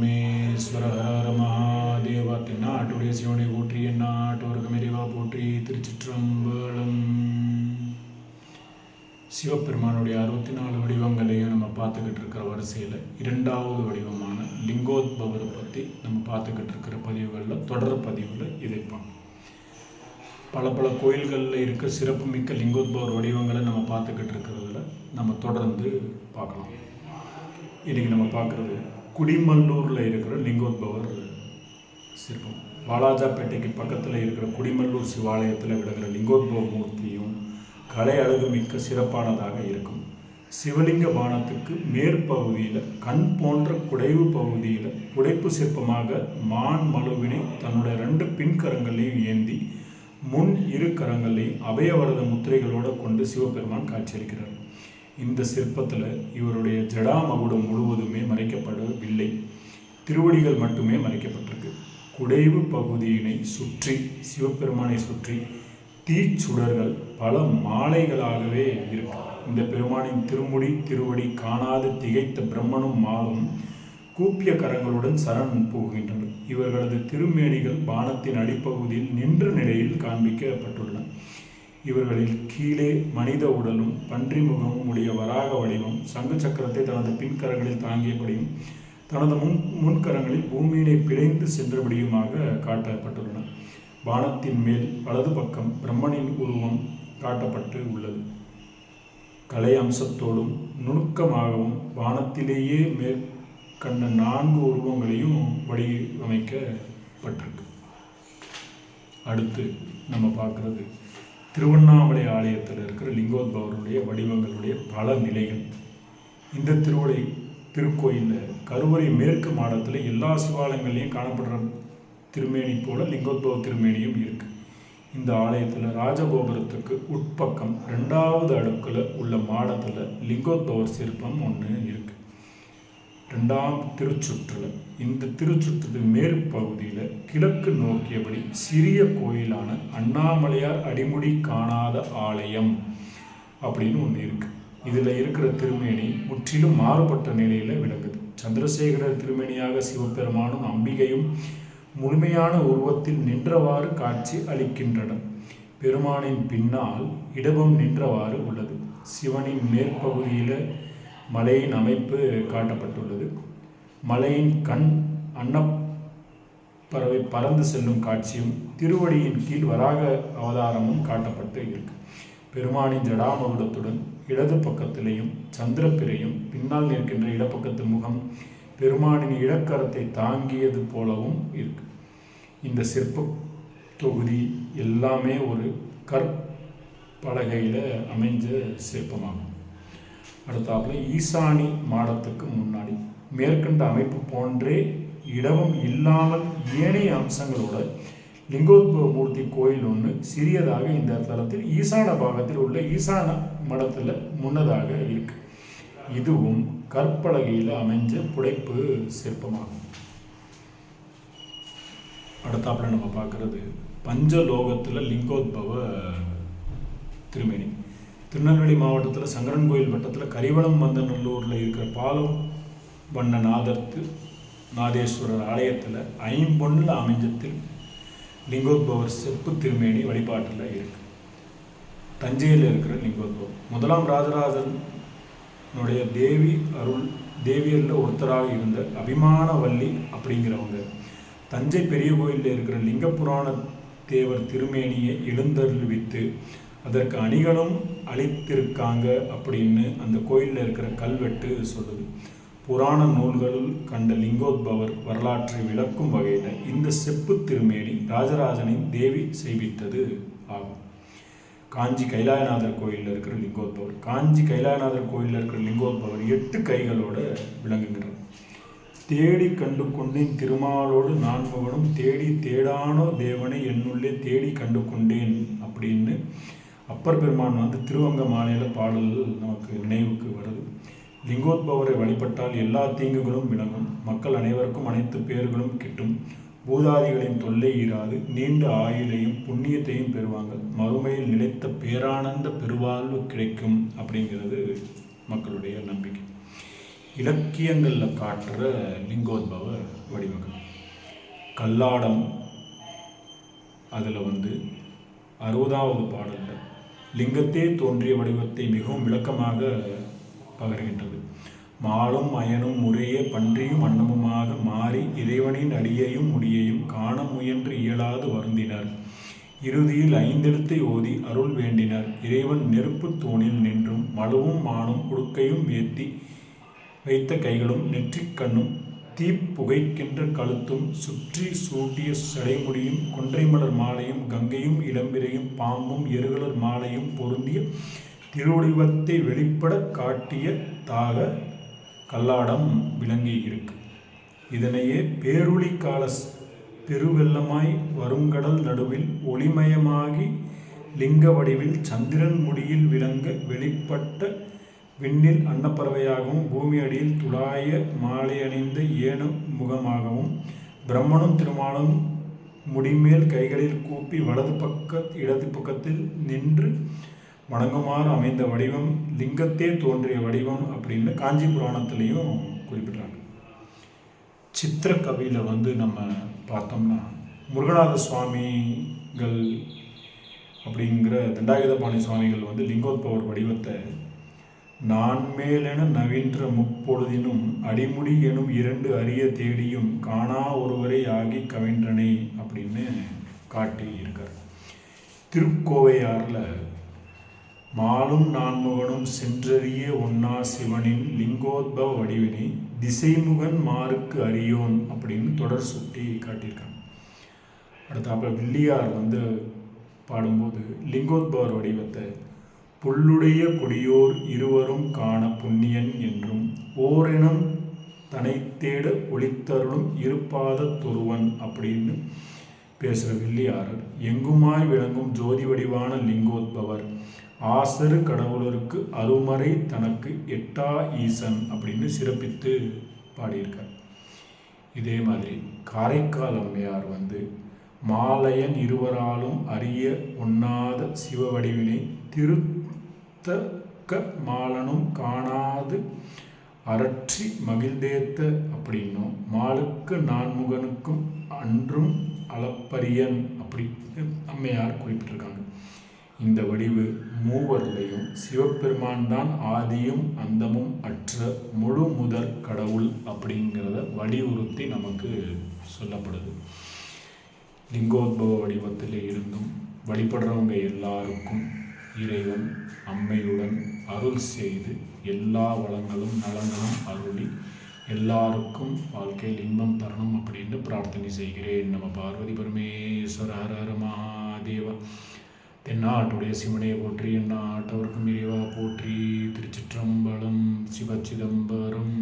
பார்வதி பரமேஸ்வர ஹர மகாதேவா தென்னாட்டுடைய சிவனை போற்றி எந்நாட்டோருக்கு மெரிவா போற்றி திருச்சிற்றம்பலம். சிவபெருமானுடைய அறுபத்தி நாலு வடிவங்களையும் நம்ம பார்த்துக்கிட்டு இருக்கிற வரிசையில் இரண்டாவது வடிவமான லிங்கோத்பவரை பற்றி நம்ம பார்த்துக்கிட்டு இருக்கிற பதிவுகளில் தொடர் பதிவில் இதை பார்ப்போம். பல பல கோயில்களில் இருக்க சிறப்புமிக்க லிங்கோத்பவர் வடிவங்களை நம்ம பார்த்துக்கிட்டு இருக்கிறதுல நம்ம தொடர்ந்து பார்க்கலாம். இன்றைக்கி நம்ம பார்க்குறது குடிமல்லூரில் இருக்கிற லிங்கோத்பவர் சிற்பம். வாலாஜாப்பேட்டைக்கு பக்கத்தில் இருக்கிற குடிமல்லூர் சிவாலயத்தில் விளங்குற லிங்கோத்பவ மூர்த்தியும் கலை அழகு மிக்க சிறப்பானதாக இருக்கும். சிவலிங்க பானத்துக்கு மேற்பகுதியில் கண் போன்ற குடைவு பகுதியில் புடைப்பு சிற்பமாக மான் மலுவினை தன்னுடைய ரெண்டு பின்கரங்களையும் ஏந்தி முன் இரு கரங்களையும் அபயவரத முத்திரைகளோடு கொண்டு சிவபெருமான் காட்சியளிக்கிறார். இந்த சிற்பத்தில் இவருடைய ஜடாமகுடம் முழுவதுமே மறைக்கப்படவில்லை. திருவடிகள் மட்டுமே மறைக்கப்பட்டிருக்கு. குடைவு பகுதியினை சுற்றி சிவபெருமானை சுற்றி தீச்சுடர்கள் பல மாலைகளாகவே இருக்கு. இந்த பெருமானின் திருமுடி திருவடி காணாது திகைத்த பிரம்மனும் மாலும் கூப்பிய கரங்களுடன் சரண் போகின்றனர் இவர்களது திருமேனிகள் பானத்தின் அடிப்பகுதியில் நின்ற நிலையில் காண்பிக்கப்பட்டுள்ளன. இவர்களில் கீழே மனித உடலும் பன்றி முகமும் உடைய வராக வடிவம் சங்கு சக்கரத்தை தனது பின்கரங்களில் தாங்கியபடியும் தனது முன் முன்கரங்களில் பூமியினை பிழைந்து சென்றபடியுமாக காட்டப்பட்டுள்ளன. வானத்தின் மேல் வலது பக்கம் பிரம்மனின் உருவம் காட்டப்பட்டு உள்ளது. கலை அம்சத்தோடும் நுணுக்கமாகவும் வானத்திலேயே மேற்கண்ட நான்கு உருவங்களையும் வடிவமைக்கப்பட்டிருக்கு. அடுத்து நம்ம பார்க்குறது திருவண்ணாமலை ஆலயத்தில் இருக்கிற லிங்கோத்பவருடைய வடிவங்களுடைய பல நிலைகள். இந்த திருவலை திருக்கோயிலில் கருவறை மேற்கு மாடத்தில் எல்லா சிவாலயங்கள்லையும் காணப்படுற திருமேனி போல லிங்கோத்பவ திருமேனியும் இருக்கு. இந்த ஆலயத்தில் ராஜகோபுரத்துக்கு உட்பக்கம் ரெண்டாவது அடுக்கில் உள்ள மாடத்தில் லிங்கோத்பவர் சிற்பம் ஒன்று இருக்குது ரெண்டாம் திருச்சுற்றுல இந்த திருச்சுற்று மேற்பகுதியில் கிழக்கு நோக்கியபடி சிறிய கோயிலான அண்ணாமலையார் அடிமுடி காணாத ஆலயம் அப்படின்னு ஒன்று இருக்கு. இதில் இருக்கிற திருமேனி முற்றிலும் மாறுபட்ட நிலையில் விளங்குது. சந்திரசேகரர் திருமேனியாக சிவபெருமானும் அம்பிகையும் முழுமையான உருவத்தில் நின்றவாறு காட்சி அளிக்கின்றன பெருமானின் பின்னால் இடமும் நின்றவாறு உள்ளது. சிவனின் மேற்பகுதியில் மலையின் அமைப்பு காட்டப்பட்டுள்ளது. மலையின் கண் அன்னப்பறவை பறந்து செல்லும் காட்சியும் திருவடியின் கீழ் வராக அவதாரமும் காட்டப்பட்டு இருக்கு. பெருமானின் ஜடாமகுடத்துடன் இடது பக்கத்திலேயும் சந்திரப்பிரையும் பின்னால் நிற்கின்ற இடப்பக்கத்து முகம் பெருமானின் இடக்கரத்தை தாங்கியது போலவும் இருக்கு. இந்த சிற்ப தொகுதி எல்லாமே ஒரு கற்பலகையில் அமைஞ்ச சிற்பமாகும். அடுத்தாப்புல ஈசானி மாடத்துக்கு முன்னாடி. மேற்கண்ட அமைப்பு போன்றே இடமும் இல்லாமல் ஏனைய அம்சங்களோட லிங்கோத்பவ மூர்த்தி கோயில் ஒன்று சிறியதாக இந்த தளத்தில் ஈசான பாகத்தில் உள்ள ஈசான மடத்தில் முன்னதாக இருக்கு. இதுவும் கற்பலகையில் அமைஞ்ச புடைப்பு சிற்பமாகும். அடுத்தாப்புல நம்ம பார்க்குறது பஞ்சலோகத்தில் லிங்கோத்பவ திருமேனி. திருநெல்வேலி மாவட்டத்தில் சங்கரன் கோயில் வட்டத்தில் கரிவளம் வந்தநல்லூரில் இருக்கிற பாலம் வண்ண நாதர்த்து நாதேஸ்வரர் ஆலயத்தில் ஐம்பொன்னில் அமைஞ்சத்தில் லிங்கோத்பவர் செப்பு திருமேனி வழிபாட்டில் இருக்கு. தஞ்சையில் இருக்கிற லிங்கோத்பவர். முதலாம் ராஜராஜனுடைய தேவி அருள் தேவியரில் ஒருத்தராக இருந்த அபிமானவல்லி அப்படிங்கிறவங்க. தஞ்சை பெரிய கோயிலில் இருக்கிற லிங்க புராண தேவர் திருமேனியை எழுந்தருள்வித்து அதற்கு அணிகளும் அளித்திருக்காங்க அப்படின்னு அந்த கோயிலில் இருக்கிற கல்வெட்டு சொல்லுது. புராண நூல்களுள் கண்ட லிங்கோத்பவர் வரலாற்றை விளக்கும் வகையில் இந்த செப்பு திருமேனி ராஜராஜனின் தேவி செய்வித்தது ஆகும். காஞ்சி கைலாயநாதர் கோயிலில் இருக்கிற லிங்கோத்பவர். காஞ்சி கைலாயநாதர் கோயிலில் இருக்கிற லிங்கோத்பவர் எட்டு கைகளோட விளங்குகிறார். தேடி கண்டு கொண்டேன் திருமாலோடு நான் மகனும் தேடி தேடானோ தேவனை என்னுள்ளே தேடி கண்டு கொண்டேன் அப்படின்னு அப்பர் பெருமான் வந்து திருவங்க மாநில பாடல் நமக்கு நினைவுக்கு வருது. லிங்கோத்பவரை வழிபட்டால் எல்லா தீங்குகளும் விளங்கும். மக்கள் அனைவருக்கும் அனைத்து பேர்களும் கிட்டும். பூதாதிகளின் தொல்லை ஈராது. நீண்ட ஆயுளையும் புண்ணியத்தையும் பெறுவாங்க. மறுமையில் நிலைத்த பேரானந்த பெருவாழ்வு கிடைக்கும் அப்படிங்கிறது மக்களுடைய நம்பிக்கை. இலக்கியங்களில் காட்டுற லிங்கோத்பவ வடிவங்கள் கல்லாடம் அதில் வந்து அறுபதாவது பாடலில் லிங்கத்தே தோன்றிய வடிவத்தை மிகவும் விளக்கமாக பகர்கின்றது. மாலும் அயனும் முறையே பன்றியும் அன்னமுமாக மாறி இறைவனின் அடியையும் முடியையும் காண முயன்று இயலாது வருந்தினர். இறுதியில் ஐந்தெழுத்தை ஓதி அருள் வேண்டினர். இறைவன் நெருப்பு தூணில் நின்றும் மழுவும் மானும் உடுக்கையும் ஏத்தி வைத்த கைகளும் நெற்றிக் கண்ணும் தீப்புகைக்கின்ற கழுத்தும் சுற்றி சூட்டிய சடைமுடியும் கொன்றைமலர் மாலையும் கங்கையும் இளம்பிரையும் பாம்பும் எருகலர் மாலையும் பொருந்திய திருவடிவத்தை வெளிப்பட காட்டிய தாக கல்லாடம் விளங்கி இருக்கு. இதனையே பேருளி கால பெருவெள்ளமாய் வருங்கடல் நடுவில் ஒளிமயமாகி லிங்க வடிவில் சந்திரன் முடியில் விளங்க வெளிப்பட்ட விண்ணில் அன்னப்பறவையாகவும் பூமி அடியில் துளாய மாலை அணிந்த முகமாகவும் பிரம்மனும் திருமாலும் முடிமேல் கைகளில் கூப்பி வலது பக்க இடது பக்கத்தில் நின்று வணங்குமாறு அமைந்த வடிவம் லிங்கத்தே தோன்றிய வடிவம் அப்படின்னு காஞ்சி புராணத்திலையும் குறிப்பிட்றாங்க. சித்திர கவியில் வந்து நம்ம பார்த்தோம்னா முருகநாத சுவாமிகள் அப்படிங்கிற தண்டாயுதபாணி சுவாமிகள் வந்து லிங்கோத்பவர் வடிவத்தை நான் மேலென நவீன்ற முப்பொழுதினும் அடிமுடி எனும் இரண்டு அரிய தேடியும் காணா ஒருவரை ஆகி கவின்றனே அப்படின்னு காட்டி இருக்கார். திருக்கோவையாரில் மாலும் நான்முகனும் சென்றறிய ஒன்னா சிவனின் லிங்கோத்பவ வடிவினை திசைமுகன் மாருக்கு அறியோன் அப்படின்னு தொடர் சுட்டி காட்டியிருக்காங்க. அடுத்தாப்ப வில்லியார் வந்து பாடும்போது லிங்கோத்பவர் வடிவத்தை புல்லுடைய கொடியோர் இருவரும் காண புண்ணியன் என்றும் ஓரினம் தனை தேட ஒளித்தருளும் இருப்பாத துருவன் அப்படின்னு பேசுகிற வில்லியாரர் எங்குமாய் விளங்கும் ஜோதி வடிவான லிங்கோத்பவர் ஆசரு கடவுளருக்கு அருமறை தனக்கு எட்டா ஈசன் அப்படின்னு சிறப்பித்து பாடியிருக்கார். இதே மாதிரி காரைக்கால் அம்மையார் வந்து மாலையன் இருவராலும் அறிய ஒண்ணாத சிவ வடிவினை திருத்தக்க மாலனும் காணாது அரற்றி மகிழ்ந்தேத்த அப்படின்னும் மாலுக்கு நான்முகனுக்கும் அன்றும் அளப்பரியன் அப்படின்னு அம்மையார் குறிப்பிட்டிருக்காங்க. இந்த வடிவு மூவர்லையும் சிவபெருமான் தான் ஆதியும் அந்தமும் அற்ற முழு முதற் கடவுள் அப்படிங்கிறத வலியுறுத்தி நமக்கு சொல்லப்படுது. லிங்கோத்பவ வடிவத்தில் இருந்தும் வழிபடுறவங்க எல்லாருக்கும் இறைவன் அம்மையுடன் அருள் செய்து எல்லா வளங்களும் நலங்களும் அருளி எல்லாருக்கும் வாழ்க்கையில் இன்பம் தரணும் அப்படின்னு பிரார்த்தனை செய்கிறேன். நம்ம பார்வதி பரமேஸ்வர ஹர ஹர மகாதேவா. தென்னாட்டுடைய சிவனையை போற்றி எந்நாட்டவர்க்கும் இறைவா போற்றி. திருச்சிற்றம்பலம் சிவச்சிதம்பரம்